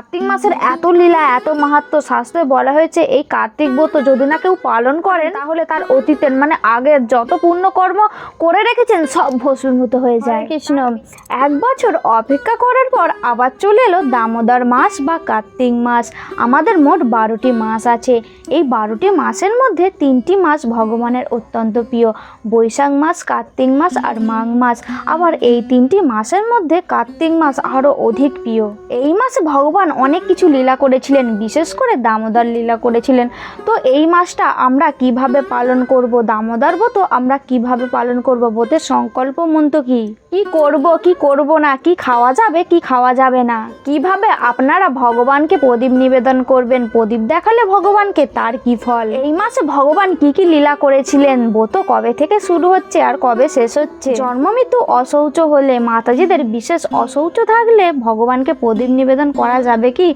কার্তিক মাসের এত লীলা এত মাহাত্ম শাস্ত্রে বলা হয়েছে এই কার্তিক ব্রত যদি না কেউ পালন করে তাহলে তার অতীতের মানে আগের যত পুণ্যকর্ম করে রেখেছেন সব ভস্মীভূত হয়ে যায়। কৃষ্ণ। এক বছর অপেক্ষা করার পর আবার চলে এলো দামোদর মাস বা কার্তিক মাস। আমাদের মোট বারোটি মাস আছে। এই বারোটি মাসের মধ্যে তিনটি মাস ভগবানের অত্যন্ত প্রিয়। বৈশাখ মাস কার্তিক মাস আর মাঘ মাস। আবার এই তিনটি মাসের মধ্যে কার্তিক মাস আরও অধিক প্রিয়। এই মাসে ভগবান অনেক কিছু লীলা করেছিলেন, বিশেষ করে দামোদর লীলা করেছিলেন। তো এই মাসটা আমরা কীভাবে পালন করব? দামোদর ব্রত আমরা কীভাবে পালন করব? ব্রতের সংকল্প মন্ত কি? কি করব কি করব না, কি খাওয়া যাবে, কি খাওয়া যাবে না। কীভাবে আপনারা ভগবানকে প্রদীপ নিবেদন করবেন, প্রদীপ দেখালে ভগবানকে তার কি ফল? এই মাসে ভগবান কি কি লীলা করেছিলেন? ব্রত কবে থেকে শুরু হচ্ছে আর কবে শেষ হচ্ছে? জন্ম মৃত্যু অশৌচ হলে মাতাজিদের বিশেষ অশৌচ থাকলে ভগবানকে প্রদীপ নিবেদন করা যাবে কি?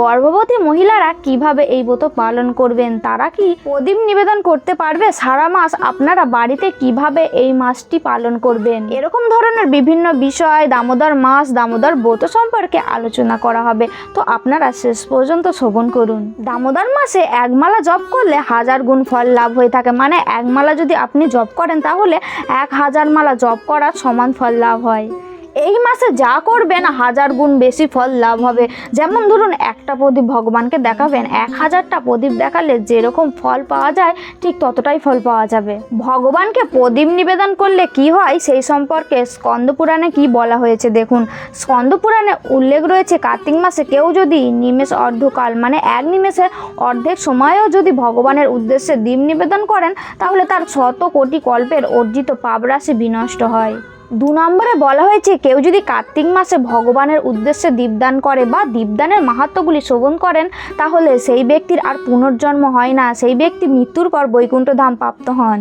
গর্ভবতী মহিলারা কীভাবে এই ব্রত পালন করবেন? তারা কি প্রদীপ নিবেদন করতে পারবে? সারা মাস আপনারা বাড়িতে কীভাবে এই মাসটি পালন করবেন? এরকম ধরনের বিভিন্ন বিষয়, দামোদর মাস দামোদর ব্রত সম্পর্কে আলোচনা করা হবে। তো আপনারা শেষ পর্যন্ত শোভন করুন। দামোদর মাসে একমালা জপ করলে হাজার গুণ ফল লাভ হয়ে থাকে। মানে একমালা যদি আপনি জব করেন, তাহলে এক হাজার মালা জব করার সমান ফল লাভ হয়। এই মাসে যা করবেন, হাজার গুণ বেশি ফল লাভ হবে। যেমন ধরুন, একটা প্রদীপ ভগবানকে দেখাবেন, এক হাজারটা প্রদীপ দেখালে যেরকম ফল পাওয়া যায়, ঠিক ততটাই ফল পাওয়া যাবে। ভগবানকে প্রদীপ নিবেদন করলে কি হয়? সেই সম্পর্কে স্কন্দ পুরাণে কি বলা হয়েছে দেখুন। স্কন্দ পুরাণে উল্লেখ রয়েছে, কার্তিক মাসে কেউ যদি নিমেষ অর্ধকাল মানে এক নিমেষের অর্ধেক সময়েও যদি ভগবানের উদ্দেশ্যে দীপ নিবেদন করেন, তাহলে তার শত কোটি কল্পের অর্জিত পাপরাশি বিনষ্ট হয়। দু নম্বরে বলা হয়েছে, কেউ যদি কার্তিক মাসে ভগবানের উদ্দেশ্যে দীপদান করে বা দীপদানের মাহাত্মগুলি শোভন করেন, তাহলে সেই ব্যক্তির আর পুনর্জন্ম হয় না। সেই ব্যক্তি মৃত্যুর পর বৈকুণ্ঠ ধাম প্রাপ্ত হন।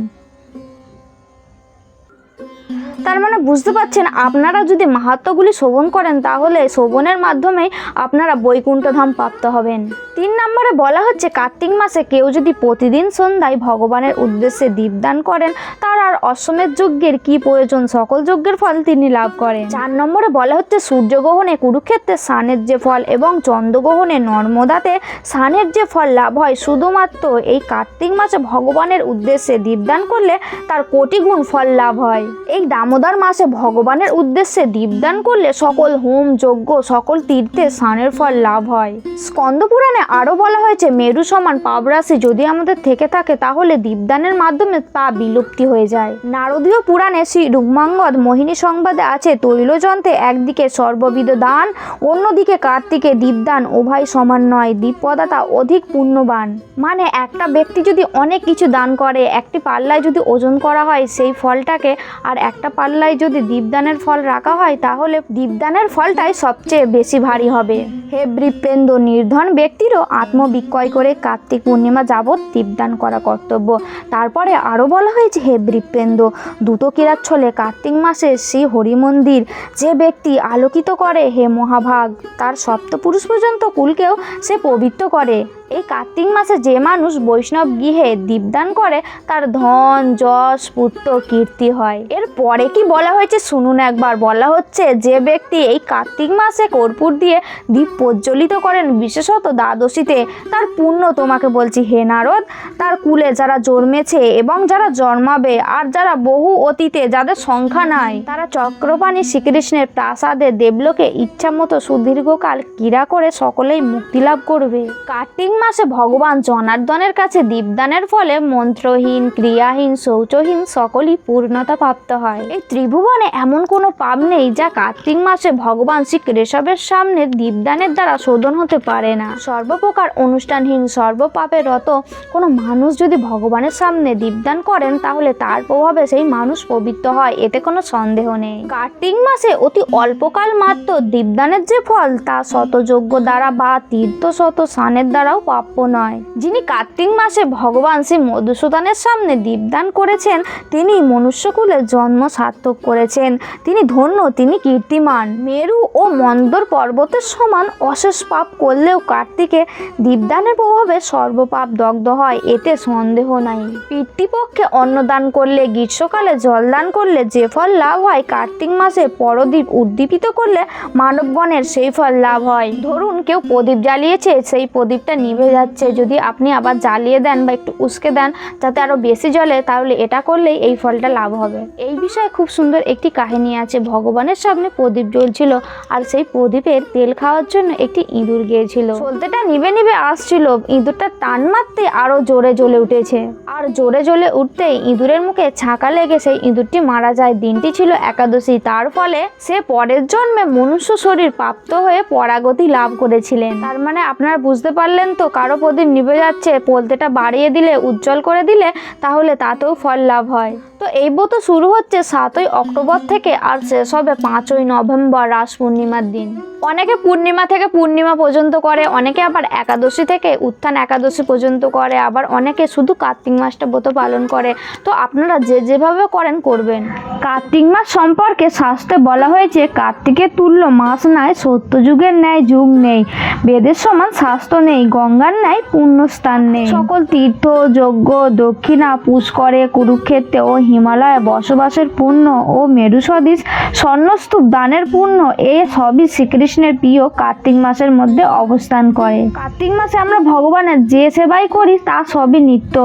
তার মানে বুঝতে পারছেন, আপনারা যদি মাহাত্মগুলি শোভন করেন, তাহলে শোভনের মাধ্যমেই আপনারা বৈকুণ্ঠ ধাম প্রাপ্ত হবেন। তিন নম্বরে বলা হচ্ছে, কার্তিক মাসে কেউ যদি প্রতিদিন সন্ধ্যায় ভগবানের উদ্দেশ্যে দীপদান করেন, তার আর অশ্বমেধ যজ্ঞের কি প্রয়োজন? সকল যজ্ঞের ফল তিনি লাভ করেন। চার নম্বরে বলা হচ্ছে, সূর্যগ্রহণে কুরুক্ষেত্রে স্নানের যে ফল এবং চন্দ্রগ্রহণে নর্মদাতে স্নানের যে ফল লাভ হয়, শুধুমাত্র এই কার্তিক মাসে ভগবানের উদ্দেশ্যে দীপদান করলে তার কোটি গুণ ফল লাভ হয়। এই দামোদর মাসে ভগবানের উদ্দেশ্যে দীপদান করলে সকল হোম, যজ্ঞ, সকল তীর্থে স্নানের ফল লাভ হয়। স্কন্দ পুরাণে আরও বলা হয়েছে, মেরু সমান পাবরাশি যদি আমাদের থেকে থাকে, তাহলে দীপদানের মাধ্যমে তা বিলুপ্তি হয়ে যায়। নারদীয় পুরাণে শ্রী রুগ্মাঙ্গদ মোহিনী সংবাদে আছে, তৈলযন্ত্রে একদিকে সর্ববিধ দান, অন্যদিকে কার্তিকে দীপদান উভয় সমান নয়, দীপদাতা অধিক পুণ্যবান। মানে একটা ব্যক্তি যদি অনেক কিছু দান করে, একটি পাল্লায় যদি ওজন করা হয়, সেই ফলটাকে আর একটা পাল্লায় যদি দীপদানের ফল রাখা হয়, তাহলে দীপদানের ফলটাই সবচেয়ে বেশি ভারী হবে। হে বৃপেন্দ্র নির্ধন ব্যক্তিরও আত্মবিক্রয় করে কার্তিক পূর্ণিমা যাবৎ দীপদান করা কর্তব্য। তারপরে আরও বলা হয়েছে, হে বৃপেন্দ্র দ্রুত কিরাচ্ছলে কার্তিক মাসে শ্রী হরি মন্দির যে ব্যক্তি আলোকিত করে, হে মহাভাগ, তার সপ্তপুরুষ পর্যন্ত কুলকেও সে পবিত্র করে। এই কার্তিক মাসে যে মানুষ বৈষ্ণব গৃহে দীপদান করে, তার ধন, যশ, পুত্র, কীর্তি হয়। এর পরে কি বলা হয়েছে? শুনুন একবার। বলা হচ্ছে, যে ব্যক্তি এই কার্তিক মাসে কর্পূর দিয়ে দীপ প্রজ্বলিত করেন, বিশেষত দ্বাদশীতে, তার পুণ্য তোমাকে বলছি, হে নারদ, তার কুলে যারা জন্মেছে এবং যারা জন্মাবে, আর যারা বহু অতীতে যাদের সংখ্যা নাই, তারা চক্রপাণী শ্রীকৃষ্ণের প্রাসাদে দেবলোকে ইচ্ছামতো সুদীর্ঘকাল ক্রীড়া করে সকলেই মুক্তি লাভ করবে। কার্তিক মাসে ভগবান জনার্দনের কাছে দীপদানের ফলে মন্ত্রহীন, ক্রিয়াহীন, শৌচহীন সকলই পূর্ণতা প্রাপ্ত হয়। এই ত্রিভুবনে এমন কোনো পাপ নেই যা কার্তিক মাসে ভগবান শ্রী কেশবের সামনে দীপদানের দ্বারা শোধন হতে পারে না। সর্বপ্রকার অনুষ্ঠানহীন সর্বপাপের রত কোনো মানুষ যদি ভগবানের সামনে দীপদান করেন, তাহলে তার প্রভাবে সেই মানুষ পবিত্র হয়, এতে কোনো সন্দেহ নেই। কার্তিক মাসে অতি অল্পকাল মাত্র দীপদানের যে ফল, তা শতযজ্ঞ দ্বারা বা তীর্থ শত স্নানের দ্বারাও প্রাপ্য নয়। যিনি কার্তিক মাসে ভগবান শ্রী মধুসূদনের সামনে দীপদান করেছেন, তিনি মনুষ্যকুলে জন্ম সার্থক করেছেন। তিনি ধন্য, তিনি কীর্তিমান। মেরু ও মন্দর পর্বতের সমান অশেষ পাপ করলেও কার্তিকে দীপদানের প্রভাবে সর্বপাপ দগ্ধ হয়, এতে সন্দেহ নাই। পিতৃপক্ষে অন্নদান করলে, গ্রীষ্মকালে জলদান করলে যে ফল লাভ হয়, কার্তিক মাসে পরদীপ উদ্দীপিত করলে মানবগণের সেই ফল লাভ হয়। ধরুন, কেউ প্রদীপ জ্বালিয়েছে, সেই প্রদীপটা নিভে যাচ্ছে। যদি আপনি আবার জ্বালিয়ে দেন বা একটু উস্কে দেন যাতে আরও বেশি জ্বলে, তাহলে এটা করলেই এই ফলটা লাভ হবে। এই বিষয়ে খুব সুন্দর একটি কাহিনী আছে। ভগবানের সামনে প্রদীপ জ্বলছিল আর সেই প্রদীপের তেল খাওয়ার জন্য একটি ইঁদুর গিয়েছিল। সলতেটা নিভে নিবে আসছিল। ইঁদুরটা টান মারতে আরও জোরে জ্বলে উঠেছে। আর জোরে জ্বলে উঠতেই ইঁদুরের মুখে ছাঁকা লেগে সেই ইঁদুরটি মারা যায়। দিনটি ছিল একাদশী। তার ফলে সে পরের জন্মে মনুষ্য শরীর প্রাপ্ত হয়ে পরাগতি লাভ করেছিলেন। তার মানে আপনারা বুঝতে পারলেন তো কারও প্রদীপ নিভে যাচ্ছে, পোলতেটা বাড়িয়ে দিলে, উজ্জ্বল করে দিলে, তাহলে তাতেও ফল লাভ হয়। তো এই ব্রত শুরু হচ্ছে সাতই অক্টোবর থেকে আর শেষ হবে পাঁচই নভেম্বর, রাস পূর্ণিমার দিন। অনেকে পূর্ণিমা থেকে পূর্ণিমা পর্যন্ত করে, অনেকে আবার একাদশী থেকে উত্থান একাদশী পর্যন্ত করে, আবার অনেকে শুধু কার্তিক মাসটা ব্রত পালন করে। তো আপনারা যে যেভাবে করেন, করবেন। কার্তিক মাস সম্পর্কে শাস্ত্রে বলা হয়েছে, কার্তিকের তুল্য মাস নাই সত্যযুগের ন্যায় যুগ নেই। বেদের সমান শাস্ত্র নেই, গঙ্গার ন্যায় পুণ্যস্থান নেই। সকল তীর্থ, যজ্ঞ, দক্ষিণা, পুষ্করে, কুরুক্ষেত্রে ও হিমালয়ে বসবাসের পুণ্য ও মেরু সদৃশ স্বর্ণস্তূপ দানের পুণ্য, এ সবই শ্রীকৃষ্ণের প্রিয় কার্তিক মাসের মধ্যে অবস্থান করে। কার্তিক মাসে আমরা ভগবানের যে সেবাই করি, তা সবই নিত্য।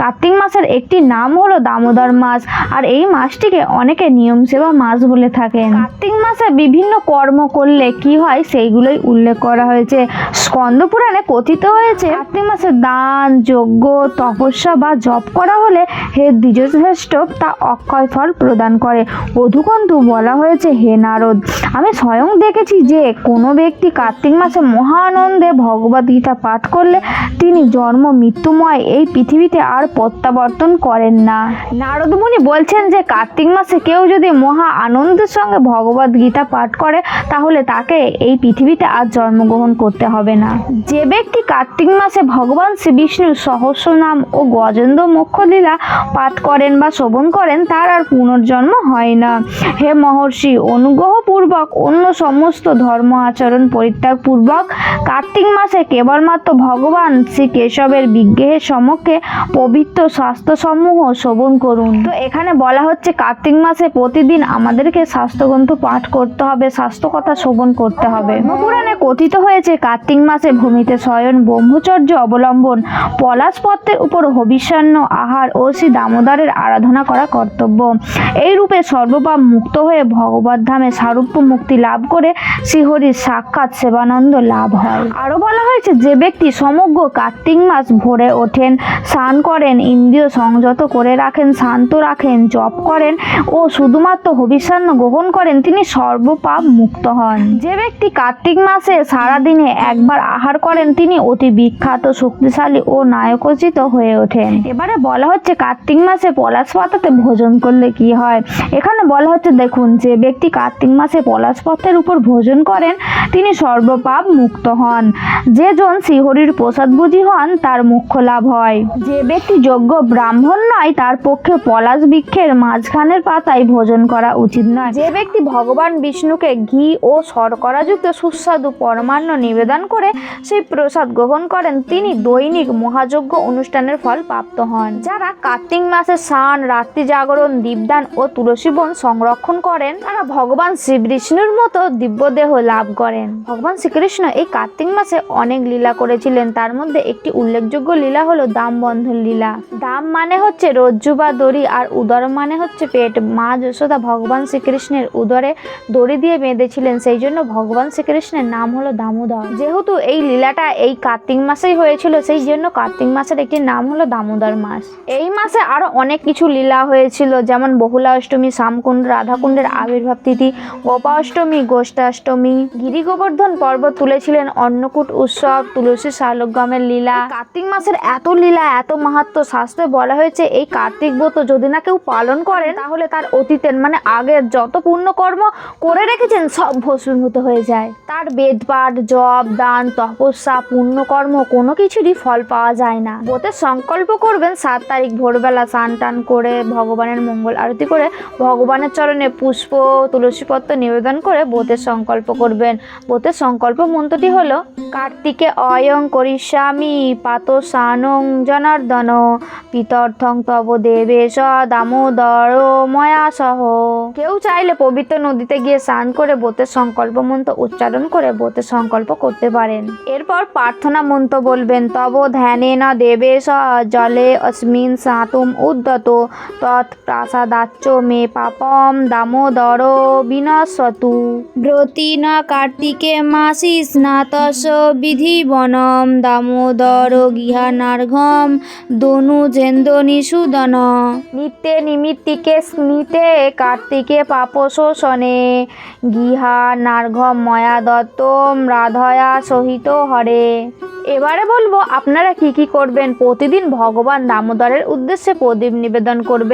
কার্তিক মাসের একটি নাম হলো দামোদর মাস, আর এই মাসটিকে অনেকে নিয়ম সেবা মাস বলে থাকেন। কার্তিক মাসে বিভিন্ন কর্ম করলে কি হয়, সেইগুলোই উল্লেখ করা হয়েছে। স্কন্দ পুরাণে কথিত হয়েছে, কার্তিক মাসে দান, যজ্ঞ, তপস্যা বা জপ করা হলে হে দ্বিজশ্রেষ্ঠ তা অক্ষয় ফল প্রদান করে। অধুকন্তু বলা হয়েছে, হে নারদ, আমি স্বয়ং দেখেছি যে কোনো ব্যক্তি কার্তিক মাসে মহা আনন্দে ভগবদ গীতা পাঠ করলে তিনি জন্ম মৃত্যুময়। এই পৃথিবীতে আর প্রত্যাবর্তন করেন না। নারদ মুনি বলছেন যে, কার্তিক মাসে কেউ যদি মহা আনন্দের সঙ্গে ভগবদ গীতা পাঠ করে, তাহলে তাকে এই পৃথিবীতে আর জন্মগ্রহণ করতে হবে না। যে ব্যক্তি কার্তিক মাসে ভগবান শ্রী বিষ্ণুর সহস্র নাম ও গজেন্দ্র মুখ্য লীলা পাঠ করেন বা শ্রবণ করেন, তার আর পুনর্জন্ম হয় না। হে মহর্ষি, অনুগ্রহপূর্বক অন্য সমস্ত ধর্ম আচরণ পরিত্যাগপূর্বক কার্তিক মাসে কেবলমাত্র ভগবান শ্রী কেশবের বিগ্রহের সমক্ষে পবিত্র শাস্ত্রসমূহ শ্রবণ করুন। তো এখানে বলা হচ্ছে, কার্তিক মাসে প্রতিদিন আমাদেরকে স্বাস্থ্যগ্রন্থ পাঠ করতে হবে স্বাস্থ্য কথা শ্রবণ করতে হবে। পুরাণে কথিত হয়েছে, কার্তিক মাসে ভূমিতে শয়ন, ব্রহ্মচর্য অবলম্বন পলাশপত্রের উপর হবিষ্যান্ন আহার ও শ্রী দামোদরের আরাধনা করা কর্তব্য। এই রূপে সর্বপাপ মুক্ত হয়ে ভগবত ধামে সারূপ্য মুক্তি লাভ করে শ্রীহরির সাক্ষাৎ সেবানন্দ লাভ হয়। আরও বলা হয়েছে, যে ব্যক্তি সমগ্র কার্তিক মাস ভরে ওঠেন, স্নান করেন, ইন্দ্রিয় সংযত করে রাখেন, শান্ত রাখেন, জপ করেন ও শুধুমাত্র হবিষ্যান্ন গ্রহণ করেন, তিনি সর্বপাপ মুক্ত হন। যে ব্যক্তি কার্তিক মাসে সারাদিনে একবার আহার করেন, তিনি অতি বিখ্যাত, শক্তিশালী ও নায়কোচিত হয়ে ওঠেন। এবারে বলা হচ্ছে, কার্তিক মাসে পলাশ পাতাতে ভোজন করলে কি হয়? এখানে বলা হচ্ছে, দেখুন, যে ব্যক্তি কার্তিক মাসে পলাশ পথের উপর ভোজন করেন, তিনি সর্বপাপ মুক্ত হন। যে জন শ্রীহরির বুঝি হন, তার মুখ্য লাভ হয়। যে ব্যক্তি যোগ্য ব্রাহ্মণ নয়, তার পক্ষে পলাশ বৃক্ষের মাঝখানের পাতায় ভোজন করা উচিত নয়। যে ব্যক্তি ভগবান বিষ্ণুকে ঘি ও শর্করাযুক্ত সুস্বাদু পরমান্ন নিবেদন করে সেই প্রসাদ গ্রহণ করেন, তিনি দৈনিক মহাযজ্ঞ অনুষ্ঠানের ফল প্রাপ্ত হন। যারা কার্তিক মাসে স্নান রাত্রি জাগরণ, দীপদান ও তুলসী বন সংরক্ষণ করেন। তারা ভগবান শ্রী বিষ্ণুর মতো দিব্যদেহ লাভ করেন। ভগবান শ্রীকৃষ্ণ এই কার্তিক মাসে অনেক লীলা করেছিলেন। তার মধ্যে একটি উল্লেখযোগ্য লীলা হলো দাম বন্ধন লীলা। দাম মানে হচ্ছে রজ্জু বা দড়ি, আর উদর মানে হচ্ছে পেট। মা যশোদা ভগবান শ্রীকৃষ্ণের উদরে দড়ি দিয়ে বেঁধেছিলেন, সেই জন্য ভগবান শ্রীকৃষ্ণের নাম হলো দামোদর। যেহেতু এই লীলাটা এই কার্তিক মাসেই হয়েছিল, সেই জন্য কার্তিক মাসের একটি নাম হলো দামোদর মাস। এই মাসে আরও অনেক কিছু লীলা হয়েছিল। যেমন বহুলা অষ্টমী শ্যামকুণ্ড, রাধাকুণ্ডের আবির্ভাব তিথি, গোপাষ্টমী, গোষ্ঠাষ্টমী। গিরি গোবর্ধন পর্বত তুলেছিলেন অন্নকূট উৎসব, তুলসী শালগ্রামের লীলা। কার্তিক মাসের এত লীলা, এত মাহাত্ম শাস্ত্রে বলা হয়েছে, এই কার্তিক ব্রত যদি না কেউ পালন করেন, তাহলে তার অতীতের মানে আগের যত পুণ্যকর্ম করে রেখেছেন, সব ভস্মীভূত হয়ে যায়। তার বেদপাঠ, জপ, দান, তপস্যা, পুণ্যকর্ম কোনো কিছুরই ফল পাওয়া যায় না। ব্রতের সংকল্প করবেন, সাত তারিখ ভোরবেলা স্নান টান করে ভগবানের মঙ্গল আরতি করে ভগবানের চরণে পুষ্প তুলসীপত্র নিবেদন করে ব্রতের সংকল্প করবেন। ব্রতের সংকল্প মন্ত্রটি হলো, কার্তিকে অয়ং করিষ্যামি পাত সানং জনার্দন, পিতর্থং তব দেবেশ দামোদর ময়া সহ। কেউ চাইলে পবিত্র নদীতে গিয়ে স্নান করে ব্রতের সংকল্প মন্ত্র উচ্চারণ করে ব্রতের সংকল্প করতে পারেন। এরপর প্রার্থনা মন্ত্র বলবেন, তব ধ্যানে না দেবেশ জলে অস্মিন সাতুম উদ্যত তৎ প্রাসাদাচ্চ মে পাপম দামোদর বিনশতু ব্রতি না কার্তিকে মাসি স্নাতস বিধিবনম দামোদর গৃহানার্ঘম দনুজেন্দ্র নিষুদন। নিত্যে নিমিত্তিকে স্মিতে কার্তিকে পাপ শোষণে। গৃহা নার্ঘম ময়া দত্তম রাধয়া সহিত হরে। এবারে বলব আপনারা কি কি করবেন? প্রতিদিন ভগবান দামোদরের উদ্দেশ্যে প্রদীপ নিবেদন করবেন।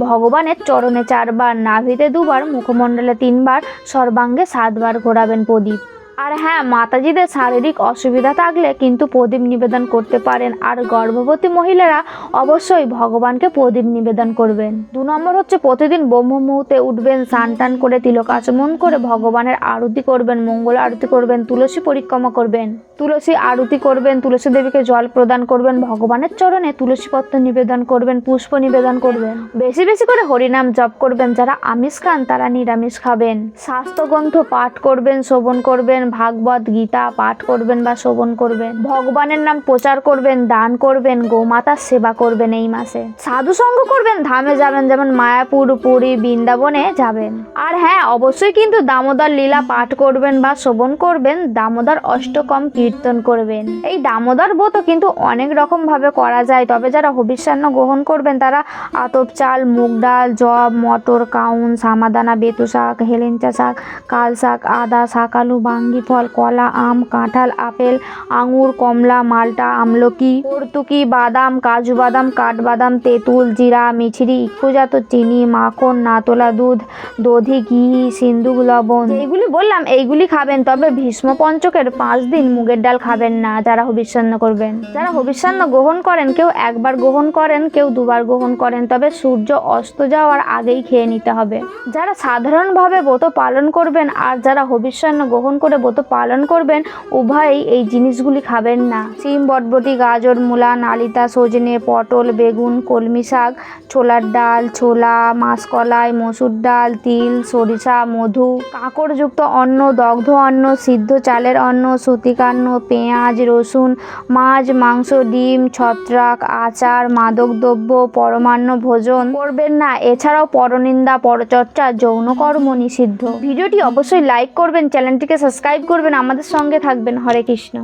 ভগবানের চরণে চারবার নাভিতে দুবার মুখমণ্ডলে তিনবার সর্বাঙ্গে সাতবার ঘোরাবেন প্রদীপ। আর হ্যাঁ মাতাজিদের শারীরিক অসুবিধা থাকলে কিন্তু প্রদীপ নিবেদন করতে পারেন। আর গর্ভবতী মহিলারা অবশ্যই ভগবানকে প্রদীপ নিবেদন করবেন। দু নম্বর হচ্ছে প্রতিদিন ব্রহ্ম মুহূর্তে উঠবেন, স্নান টান করে তিলক আচমন করে ভগবানের আরতি করবেন, মঙ্গল আরতি করবেন, তুলসী পরিক্রমা করবেন। তুলসী আরতি করবেন, তুলসী দেবীকে জল প্রদান করবেন, ভগবানের চরণে তুলসী পত্র নিবেদন করবেন, পুষ্প নিবেদন করবেন। বেশি বেশি করে হরিনাম জপ করবেন, যারা আমিষ খান তারা নিরামিষ খাবেন। স্বাস্থ্যগ্রন্থ পাঠ করবেন, শ্রবণ করবেন ভাগবত, গীতা, পাঠ করবেন বা শ্রবণ করবেন। ভগবানের নাম প্রচার করবেন, দান করবেন, গোমাতার সেবা করবেন এই মাসে। সাধু সঙ্গ করবেন, ধামে যাবেন, যেমন মায়াপুর, পুরী, বৃন্দাবনে যাবেন। আর হ্যাঁ অবশ্যই কিন্তু দামোদর লীলা পাঠ করবেন বা শ্রবণ করবেন, দামোদর অষ্টকম কীর্তন করবেন। এই দামোদর ব্রত কিন্তু অনেক রকম ভাবে করা যায়, তবে যারা হবিষ্যান্ন গ্রহণ করবেন, তারা আতপ চাল, মুগ ডাল, জব, মটর, কাউন, সামাদানা, বেতু শাক, হেলেঞ্চা শাক, কাল শাক, আদা শাক, আলু, বাঙ্গি ফল কলা, আম, কাঁঠাল, আপেল, আঙুর, কমলা, মালটা, আমলকি, কর্তুকি, বাদাম, কাজু বাদাম, কাঠবাদাম, তেঁতুল, জিরা, মিছরি ইক্ষুজাত চিনি, মাখন, নাতলা দুধ, দধি, ঘি সিন্দুক লবণ। এইগুলি বললাম, এইগুলি খাবেন, তবে ভীষ্ম পঞ্চকের পাঁচ দিন মুগের ডাল খাবেন না, যারা হবিষ্যান্ন করবেন। যারা হবিষ্যান্ন গ্রহণ করেন, কেউ একবার গ্রহণ করেন, কেউ দুবার গ্রহণ করেন, তবে সূর্য অস্ত যাওয়ার আগেই খেয়ে নিতে হবে। যারা সাধারণভাবে ব্রত পালন করবেন, আর যারা হবিষ্যান্ন গ্রহণ করে ব্রত পালন করবেন, উভয়ই এই জিনিসগুলি খাবেন না। সিম, বটবটি, গাজর, মূলা, নালিতা, সজনে, পটল, বেগুন, কলমি শাক, ছোলার ডাল, ছোলা, মাসকলাই, মসুর ডাল, তিল, সরিষা, মধু, কাঁকড়যুক্ত অন্ন, দগ্ধ অন্ন, সিদ্ধ চালের অন্ন, সতিকান্ন, পেঁয়াজ, রসুন, মাছ, মাংস, ডিম, ছত্রাক, আচার মাদকদ্রব্য পরমান্ন ভোজন করবেন না। এছাড়াও পরনিন্দা, পরচর্চা, যৌনকর্ম নিষিদ্ধ। ভিডিওটি অবশ্যই লাইক করবেন, চ্যানেলটিকে সাবস্ক্রাইব করবেন আমাদের সঙ্গে থাকবেন। হরে কৃষ্ণ।